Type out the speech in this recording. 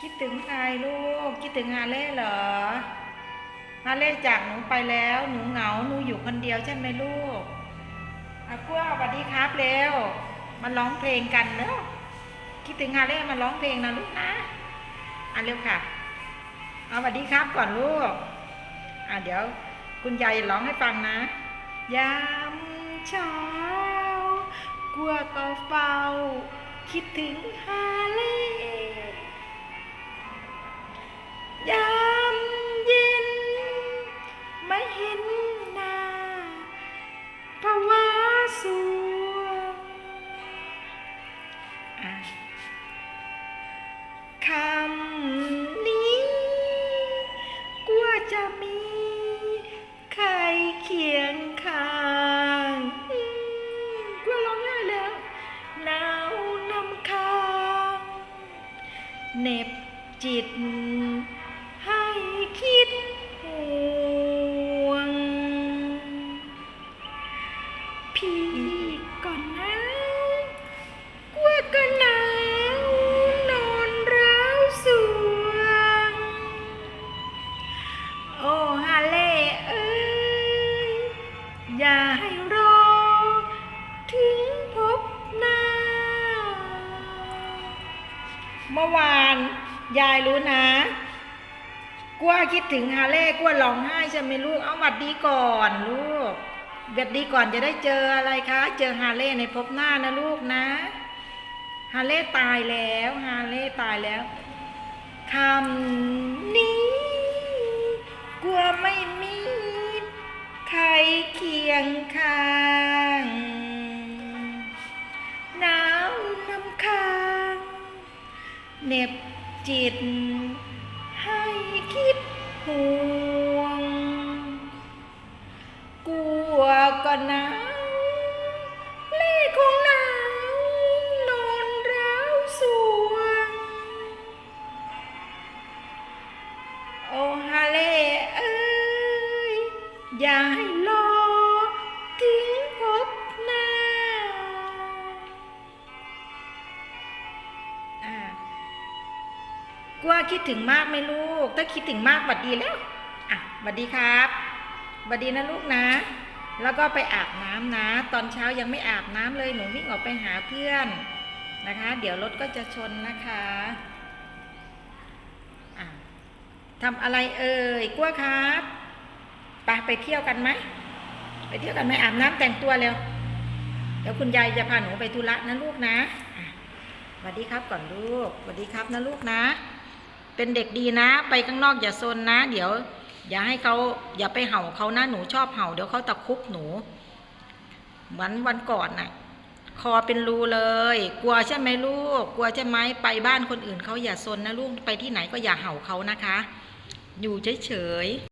คิดถึงใครลูก คิดถึงฮาเล่เหรอฮาเล่จากหนูไปแล้ว หนูเหงา หนูอยู่คนเดียวใช่ไหมลูกอากัวสวัสดีครับเร็วมาร้องเพลงกันเนอะคิดถึงฮาเล่มาร้องเพลงนะลูกนะอะเร็วค่ะ เอาสวัสดีครับก่อนลูก อะเดี๋ยวคุณยายร้องให้ฟังนะ ยามเช้า กลัวก็เฝ้า คิดถึงฮาเล่ ยามเย็นไม่เห็นหน้าภาวะสวงคำนี้กลัวจะมีใครเคียงข้างกลัวร้องไห้แล้วหนาวนำค้างเหน็บจิต คิดห่วง พี่ก่อนนะกลัวก็หนาวนอนร้าวสวง โอ้ฮาเล่เอ้ยอย่าให้รอ ถึงพบหน้า เมื่อวานยายรู้นะ กลัวคิดถึงฮาเล่กลัวร้องไห้ใช่ไหมลูก เอาหวัดดีก่อนลูกหวัดดีก่อนจะได้เจออะไรคะ เจอฮาเล่ในพบหน้านะลูกนะฮาเล่ตายแล้วฮาเล่ตายแล้วคำนี้ กลัวไม่มีใครเคียงข้างหนาวนำค้างเหน็บจิต ให้คิดห่วง กลัวก็หนาวเล่คงหนาวนอนร้าวสวง โอฮาเล่เอ้ยอย่าให้ กลัวคิดถึงมากไหมลูก ถ้าคิดถึงมากบัดดีแล้ว อะบัดดีครับบัดดีนะลูกนะ แล้วก็ไปอาบน้ำนะ ตอนเช้ายังไม่อาบน้ำเลย หนูวิ่งออกไปหาเพื่อนนะคะ เดี๋ยวรถก็จะชนนะคะะทำอะไรเอ่ยกลัวครับไปไปเที่ยวกันไหม ไปเที่ยวกันไหมอาบน้ำแต่งตัวเร็ว เดี๋ยวคุณยายจะพาหนูไปธุระนะลูกนะอะสวัสดีครับก่อนลูกสวัสดีครับนะลูกนะ เป็นเด็กดีนะ ไปข้างนอกอย่าซนนะ เดี๋ยว อย่าให้เขาอย่าไปเห่าเขานะหนูชอบเห่าเดี๋ยวเขาตะคุบหนูวันวันก่อนน่ะ คอเป็นรูเลย กลัวใช่ไหมลูก กลัวใช่ไหมไปบ้านคนอื่นเขาอย่าซนนะลูกไปที่ไหนก็อย่าเห่าเขานะคะ อยู่เฉยๆ